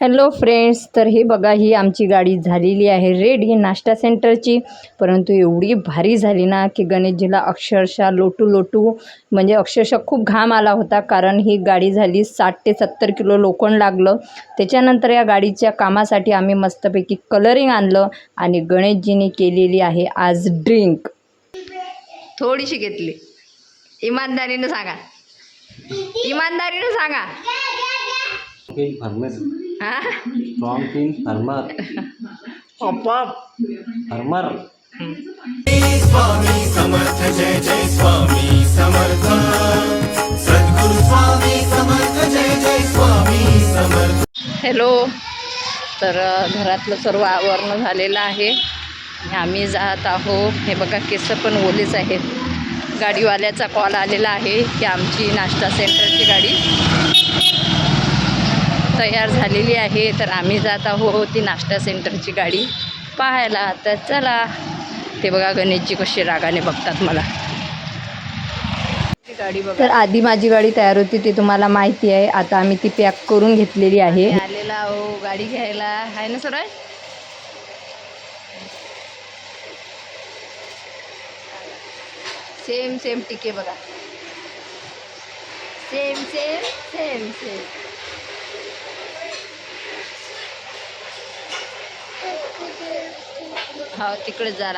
Hello friends तर हे बघा ही आमची गाडी झालेली आहे. रेडी नाश्ता सेंटरची परंतु एवढी भारी झाली ना की गणेशजीला अक्षरशः लोटू लोटू म्हणजे अक्षरशः खूप घाम आला होता कारण ही गाडी झाली साठ ते सत्तर किलो लोखंड लागलं. त्याच्यानंतर या गाडीच्या कामासाठी आम्ही मस्तपैकी कलरिंग आणलं आणि गणेशजीने केलेली आहे आज ड्रिंक. थोडीशी घेतली. इमानदारीनं सांगा. इमानदारीनं सांगा. King farmer. हां From king farmer. Pop pop Farmer. Swami Samarth जय जय स्वामी समर्थ सद्गुरु स्वामी समर्थ जय जय स्वामी समर्थ हॅलो तर घरातलं सर्व आवरण झालेलं आहे. आणि आम्ही जात आहो हे बघा केस पण ओलेच आहेत. गाडीवाल्याचा कॉल आलेला आहे की आमची नाश्ता सेंटरची गाडी. तयार झालेली आहे. तर आम्ही जात आहो ती नाश्ता सेंटरची गाडी पाहायला. तर चला ते बघा गणेशजी कशी रागाने बघतात मला. तर आधी माझी गाडी तयार होती ते तुम्हाला माहिती आहे. आता आम्ही ती पॅक करून घेतलेली आहे. आलेला हो गाडी घ्यायला. आहे ना सर सेम सेम टिके बघा. सेम सेम सेम सेम हो तिकडे जा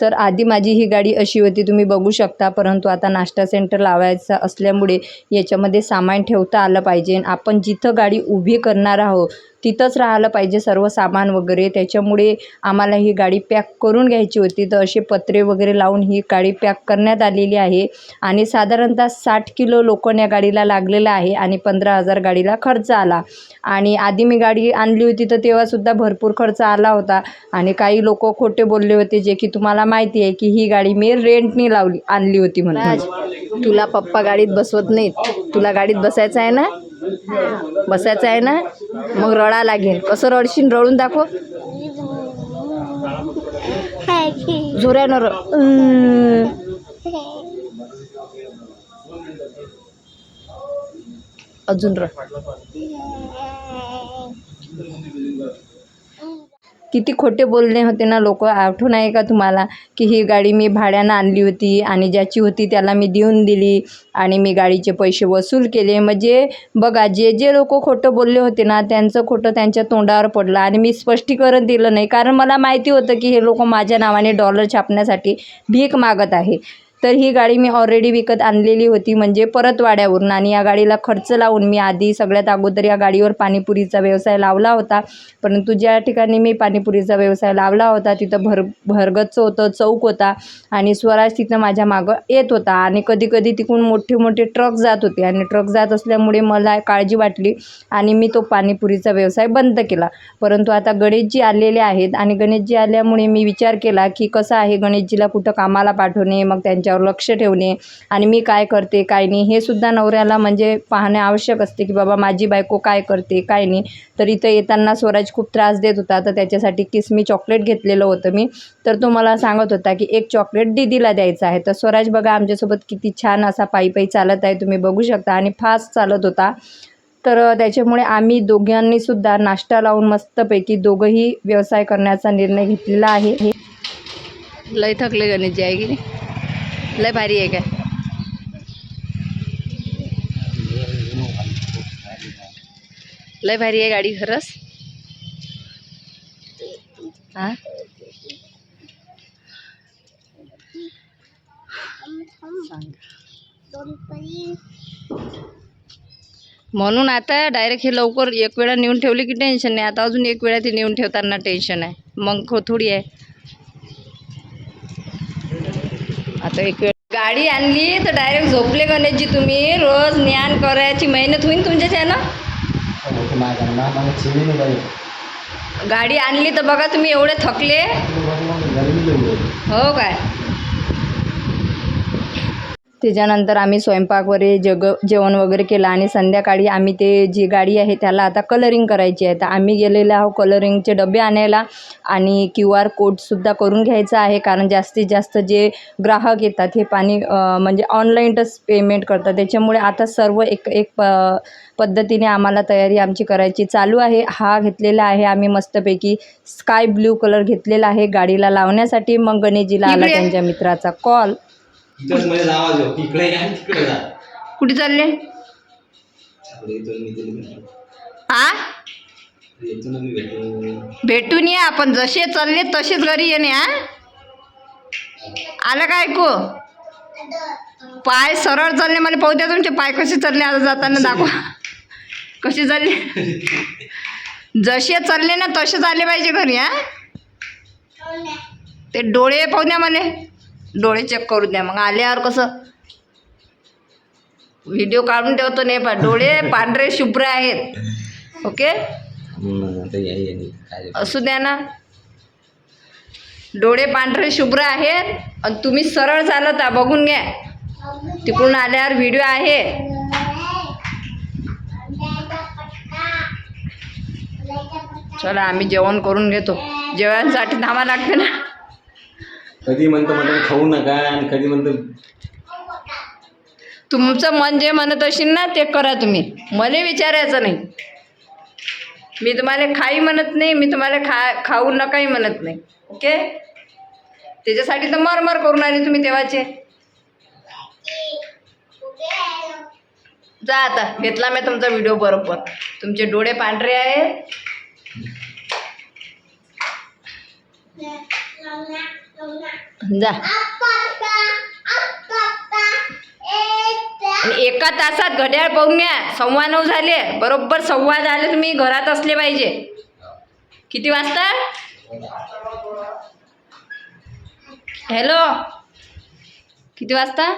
तर आधी माझी ही गाडी अशी होती तुम्ही बघू शकता परंतु आता नाश्ता सेंटर लावायचा असल्यामुळे याच्यामध्ये सामान ठेवता आलं पाहिजे. आपण जिथं गाडी उभी करणार आहोत तिथंच राहिलं पाहिजे सर्व सामान वगैरे. त्याच्यामुळे आम्हाला ही गाडी पॅक करून घ्यायची होती. तर असे पत्रे वगैरे लावून ही गाडी पॅक करण्यात आलेली आहे. आणि साधारणतः साठ किलो लोखंड या गाडीला लागलेलं आहे आणि पंधरा हजार गाडीला खर्च आला. आणि आधी मी गाडी आणली होती तर तेव्हासुद्धा भरपूर खर्च आला होता. आणि काही लोक खोटे बोलले होते जे की तुम्हाला माहिती आहे की ही गाडी मी रेंटनी लावली आणली होती म्हणून. तुला पप्पा गाडीत बसवत नाहीत. तुला गाडीत बसायचं आहे ना? बसायचं आहे ना? मग रडा लागेल. कसं रडशीन रडून दाखव. जोऱ्यानं र अजून र किती खोटे बोलणे होते ना लोक आठवण आहे का तुम्हाला की ही गाडी मी भाड्यानं आणली होती आणि ज्याची होती त्याला मी देऊन दिली आणि मी गाडीचे पैसे वसूल केले. म्हणजे बघा जे जे लोक खोटं बोलले होते ना त्यांचं खोटं त्यांच्या तोंडावर पडलं आणि मी स्पष्टीकरण दिलं नाही. कारण मला माहिती होतं की हे लोक माझ्या नावाने डॉलर छापण्यासाठी भीक मागत आहे. तर ही गाडी मी ऑलरेडी विकत आणलेली होती म्हणजे परतवाड्यावरून आणि या गाडीला खर्च लावून मी आधी सगळ्यात अगोदर या गाडीवर पाणीपुरीचा व्यवसाय लावला होता. परंतु ज्या ठिकाणी मी पाणीपुरीचा व्यवसाय लावला होता तिथं भर भरगच्च होतं चौक होता आणि स्वराज तिथं माझ्या मागं येत होता. आणि कधी कधी तिकडून मोठे मोठे ट्रक जात होते आणि ट्रक जात असल्यामुळे मला काळजी वाटली आणि मी तो पाणीपुरीचा व्यवसाय बंद केला. परंतु आता गणेशजी आलेले आहेत आणि गणेशजी आल्यामुळे मी विचार केला की कसं आहे गणेशजीला कुठं कामाला पाठवणे मग त्यांच्यावर लक्ष ठेवणे आणि मी काय करते काय नाही हे सुद्धा नवऱ्याला म्हणजे पाहणे आवश्यक असते की बाबा माझी बायको काय करते काय नाही. तर इथं येताना स्वराज खूप त्रास देत होता तर त्याच्यासाठी किसमी चॉकलेट घेतलेलं होतं मी. तर तो मला सांगत होता की एक चॉकलेट दीदीला द्यायचं आहे. तर स्वराज बघा आमच्यासोबत किती छान असा पायी पायी चालत आहे तुम्ही बघू शकता आणि फास्ट चालत होता. तर त्याच्यामुळे आम्ही दोघांनी सुद्धा नाश्ता लावून मस्तपैकी दोघंही व्यवसाय करण्याचा निर्णय घेतलेला आहे. लय थकले गणेशजी आहे की नाही? लय भारी आहे काय? लय भारी आहे गाडी खरंच. हा? म्हणून आता डायरेक्ट हे लवकर एक वेळा नेऊन ठेवली की टेन्शन नाही. आता अजून एक वेळा ते नेऊन ठेवताना टेन्शन आहे. मग खो थोडी आहे. आता एक वेळ गाडी आणली तर डायरेक्ट झोपले गणेशजी तुम्ही. रोज ज्ञान करायची मेहनत होईल तुमच्याच्यानं गाडी आणली तर बघा तुम्ही एवढे थकले. हो काय? त्याच्यानंतर आम्ही स्वयंपाक वगैरे जग जेवण वगैरे केलं आणि संध्याकाळी आम्ही ते जी गाडी आहे त्याला आता कलरिंग करायची आहे. तर आम्ही गेलेलो आहो कलरिंगचे डबे आणायला आणि क्यू आर कोडसुद्धा करून घ्यायचा आहे. कारण जास्तीत जास्त जे ग्राहक येतात हे पाणी म्हणजे ऑनलाईनच पेमेंट करतात. त्याच्यामुळे आता सर्व एक एक प पद्धतीने आम्हाला तयारी आमची करायची चालू आहे. हा घेतलेला आहे. आम्ही मस्तपैकी स्काय ब्ल्यू कलर घेतलेला आहे. गाडीला लावण्यासाठी मग गणेशजीला आला. त्यांच्या मित्राचा कॉल इथंच मध्ये आवाज येऊ इकडे या तिकडे जा. कुठे चालले. आ? इथून मी भेटू भेटून या आपण जसे चालले तसेच घरी येणे हा? आलं का ऐकू? पाय सरळ चालले मला पाहू द्या तुमचे पाय कसे चालले आता जाताना दाखवा. कसे चालले? जसे चालले ना तसेच आले पाहिजे घरी हा? ते डोळे पाहू द्या मला. डोळे चेक करू द्या. मग आल्यावर कसं? व्हिडिओ काढून ठेवतो नाही पा डोळे पांढरे शुभ्र आहेत. ओके असू द्या ना. डोळे पांढरे शुभ्र आहेत आणि तुम्ही सरळ चालत आ बघून घ्या. तिकडून आल्यावर व्हिडिओ आहे. चला आम्ही जेवण करून घेतो. जेवणासाठी थांबा लागते ना. कधी म्हणतो मटण खाऊ नका आणि कधी म्हणतो तुमचं मन जे म्हणत असेल ना ते करा तुम्ही. मला विचारायचं नाही. मी तुम्हाला खाई म्हणत नाही मी तुम्हाला खा खाऊ नकाही म्हणत नाही. ओके? त्याच्यासाठी तर मरमर करून आले तुम्ही तेव्हाचे जा आता. घेतला मी तुमचा व्हिडिओ बरोबर. तुमचे डोळे पांढरे आहेत. जा. एका तासात घड्याळ पाहून घ्या. सव्वा नऊ झाले. बरोबर सव्वा झाले तुम्ही घरात असले पाहिजे. किती वाजता? हॅलो? किती वाजता?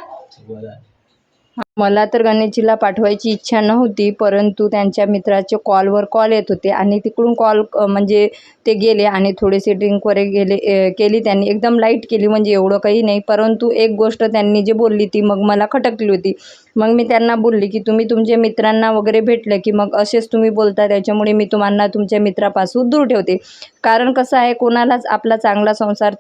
मला तर गणेशजीला पाठवायची इच्छा नव्हती परंतु त्यांच्या मित्राचे कॉलवर कॉल येत होते आणि तिकडून कॉल म्हणजे ते गेले आणि थोडेसे ड्रिंक वगैरे गेले केली त्यांनी. एकदम लाइट केली म्हणजे एवढं काही नाही परंतु एक गोष्ट त्यांनी जे बोलली ती मग मला खटकली होती. मग मी त्यांना बोलली की तुम्ही तुमच्या मित्रांना वगैरे भेटले की मग असेच तुम्ही बोलता त्याच्यामुळे मी तुम्हाला तुमच्या मित्रापासून दूर ठेवते. कारण कसं आहे कोणालाच आपला चांगला संसार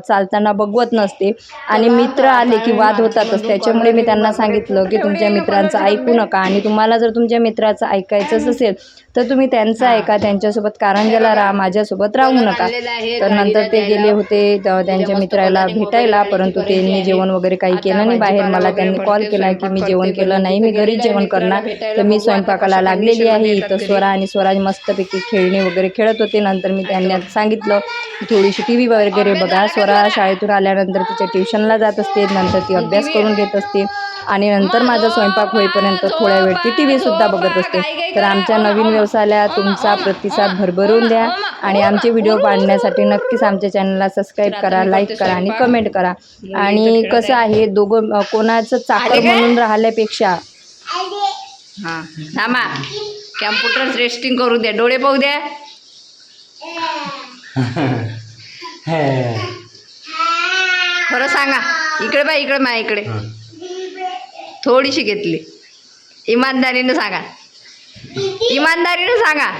चालताना बघवत नसते. आणि मित्र आले की वाद होतातच त्याच्यामुळे मी त्यांना सांगितलं की तुमच्या मित्रांचं ऐकू नका. आणि तुम्हाला जर तुमच्या मित्राचं ऐकायचंच असेल तर तुम्ही त्यांचं ऐका त्यांच्यासोबत कारंजाला राहा माझ्यासोबत राहू नका. तर नंतर ते गेले होते त- त्यांच्या मित्राला भेटायला परंतु त्यांनी जेवण वगैरे काही केलं नाही. बाहेर मला त्यांनी कॉल केला की मी जेवण केलं नाही मी घरीच जेवण करणार. तर मी स्वयंपाकाला लागलेली आहे इथं स्वरा आणि स्वराज मस्तपैकी खेळणी वगैरे खेळत होते. नंतर मी त्यांना सांगितलं की थोडीशी टी व्ही वगैरे बघा. स्वरा शाळेतून आल्यानंतर तिच्या ट्युशनला जात असते. नंतर ती अभ्यास करून घेत असते. आणि नंतर माझा स्वयंपाक होईपर्यंत थोड्या वेळ ती टी व्हीसुद्धा बघत असते तर आमच्या नवीन व्यवसायाला तुमचा प्रतिसाद भरभरून द्या आणि आमचे व्हिडिओ पाहण्यासाठी नक्कीच आमच्या चॅनलला सबस्क्राईब करा लाईक करा आणि कमेंट करा आणि कसं आहे दोघं कोणाचं चाकर म्हणून राहिल्यापेक्षा हां थांबा कॅम्प्युटर रेस्टिंग करू द्या डोळे पाहू द्या खरं सांगा इकडे बा इकडे मा इकडे थोडीशी घेतली. इमानदारीनं सांगा. इमानदारीनं सांगा.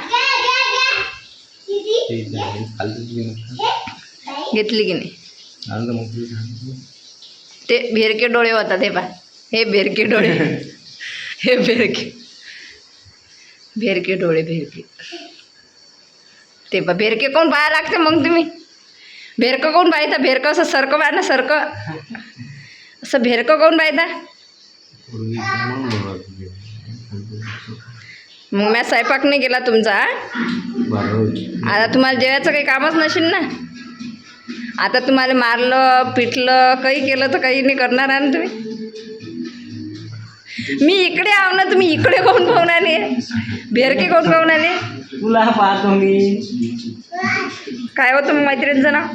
घेतली की नाही? ते भेरके डोळे होतात हे पा हे भेरके डोळे. हे भेरके. भेरके डोळे भेरके. ते पा भेरके कोण पाहा लागते मग तुम्ही? भेरकं कोण पाहिता भेरकं असं सरकं पाहा ना सरकं. असं भेरकं कोण पाहता पूर्वी म्हणून बोलत होते. मग मी स्वयंपाक नाही केला तुमचा आता तुम्हाला जेवायचं काही कामच नसेल ना? आता तुम्हाला मारलं पिटलं काही केलं तर काही नाही करणार आहे ना तुम्ही? मी इकडे आहो ना तुम्ही इकडे कोण पाहून आले? भेरके कोण पाहून आले? तुला पाहतो मी. काय होतं मग मैत्रिणीचं नाव?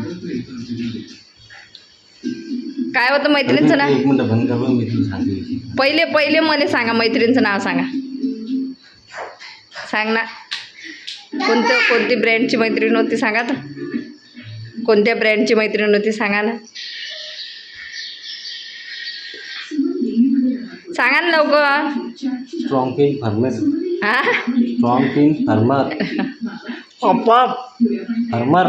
काय होतं मैत्रिणीचं नाव? पहिले पहिले मला सांगा मैत्रिणीचं नाव सांगा. सांग ना. कोणतं कोणती ब्रँडची मैत्रीण होती सांगा तर कोणत्या ब्रँडची मैत्रीण होती सांगा ना. सांगा ना लवकर. फार्मर हा स्ट्रॉंग पिन फार्मर फार्मर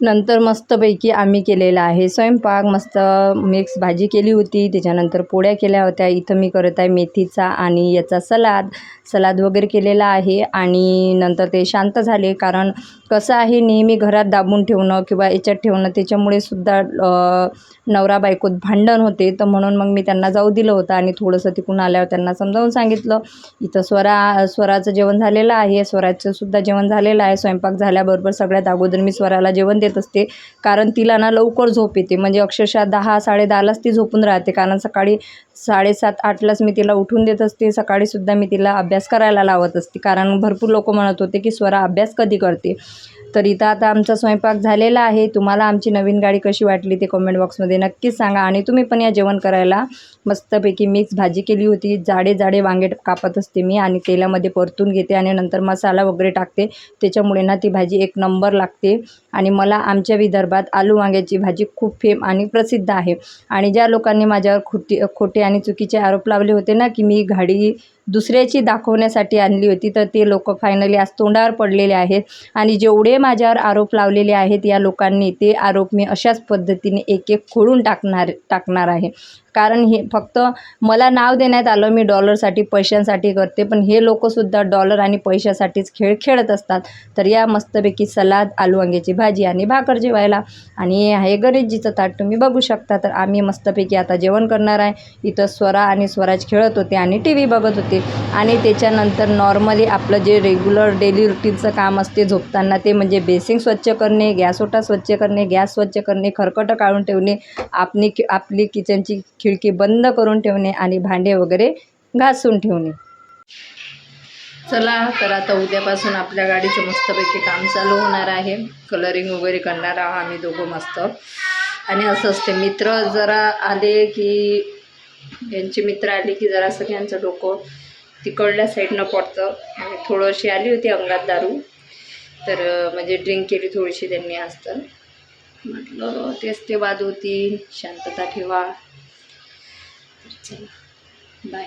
नंतर मस्तपैकी आम्ही केलेला आहे स्वयंपाक. मस्त मिक्स भाजी केली होती. त्याच्यानंतर पोळ्या केल्या होत्या. इथं मी करत आहे मेथीचा आणि याचा सलाद. सलाद वगैरे केलेला आहे आणि नंतर ते शांत झाले. कारण कसं आहे नेहमी घरात दाबून ठेवणं किंवा याच्यात ठेवणं त्याच्यामुळे सुद्धा नवरा बायकोत भांडण होते. तर म्हणून मग मी त्यांना जाऊ दिलं होतं आणि थोडंसं तिकून आल्यावर त्यांना समजावून सांगितलं. इथं स्वरा स्वराचं जेवण झालेलं आहे. स्वराचं सुद्धा जेवण झालेलं आहे. स्वयंपाक झाल्याबरोबर सगळ्यात अगोदर मी स्वराला जेवण देत असते. कारण तिला ना लवकर झोप येते. म्हणजे अक्षरशः दहा साडेदहालाच ती झोपून राहते. कारण सकाळी साडेसात आठलाच मी तिला उठून देत असते. सकाळीसुद्धा मी तिला अभ्यास करायला लावत असते. कारण भरपूर लोक म्हणत होते की स्वरा अभ्यास कधी करते? तर इथं आता आमचा स्वयंपाक झालेला आहे. तुम्हाला आमची नवीन गाडी कशी वाटली ते कमेंट बॉक्समध्ये नक्कीच सांगा. आणि तुम्ही पण या जेवण करायला मस्तपैकी मिक्स भाजी केली होती. जाडे जाडे वांगे कापत असते मी आणि तेलामध्ये परतून घेते आणि नंतर मसाला वगैरे टाकते. त्याच्यामुळे ना ती भाजी एक नंबर लागते. आणि मला आमच्या विदर्भात आलू वांग्याची भाजी खूप फेम आणि प्रसिद्ध आहे. आणि ज्या लोकांनी माझ्यावर खोटी खोटे आणि चुकीचे आरोप लावले होते ना की मी गाडी दुसऱ्याची दाखवण्यासाठी आणली होती तर ते लोक फायनली आज तोंडावर पडलेले आहेत. आणि जेवढे माझ्यावर आरोप लावलेले आहेत या लोकांनी ते आरोप मी अशाच पद्धतीने एक एक खोडून टाकणार टाकणार आहे. कारण हे फक्त मला नाव देण्यात आलं मी डॉलरसाठी पैशांसाठी करते पण हे लोकसुद्धा डॉलर आणि पैशासाठीच खेळ खेळत असतात. तर या मस्तपैकी सलाद आलू वांग्याची भाजी आणि भाकर जेवायला. आणि हे आहे गणेशजीचं ताट तुम्ही बघू शकता. तर आम्ही मस्तपैकी आता जेवण करणार आहे. इथं स्वरा आणि स्वराज खेळत होते आणि टी व्ही बघत होते. आणि त्याच्यानंतर नॉर्मली आपलं जे रेग्युलर डेली रुटीनचं काम असते झोपताना ते म्हणजे बेसिंग स्वच्छ करणे गॅस ओटा स्वच्छ करणे गॅस स्वच्छ करणे खरकटं काढून ठेवणे आपली आपली किचनची खिडकी बंद करून ठेवणे आणि भांडे वगैरे घासून ठेवणे. चला तर आता उद्यापासून आपल्या गाडीचं मस्तपैकी काम चालू होणार आहे. कलरिंग वगैरे करणार आहोत आम्ही दोघं मस्त. आणि असं असते मित्र जरा आले की यांचे मित्र आले की जरा सगळ्यांचं डोकं तिकडल्या साईडनं पडतं. आणि थोडीशी आली होती अंगात दारू. तर म्हणजे ड्रिंक केली थोडीशी त्यांनी आज तर म्हटलं तेच ते वाद होती शांतता ठेवा. चला. बाय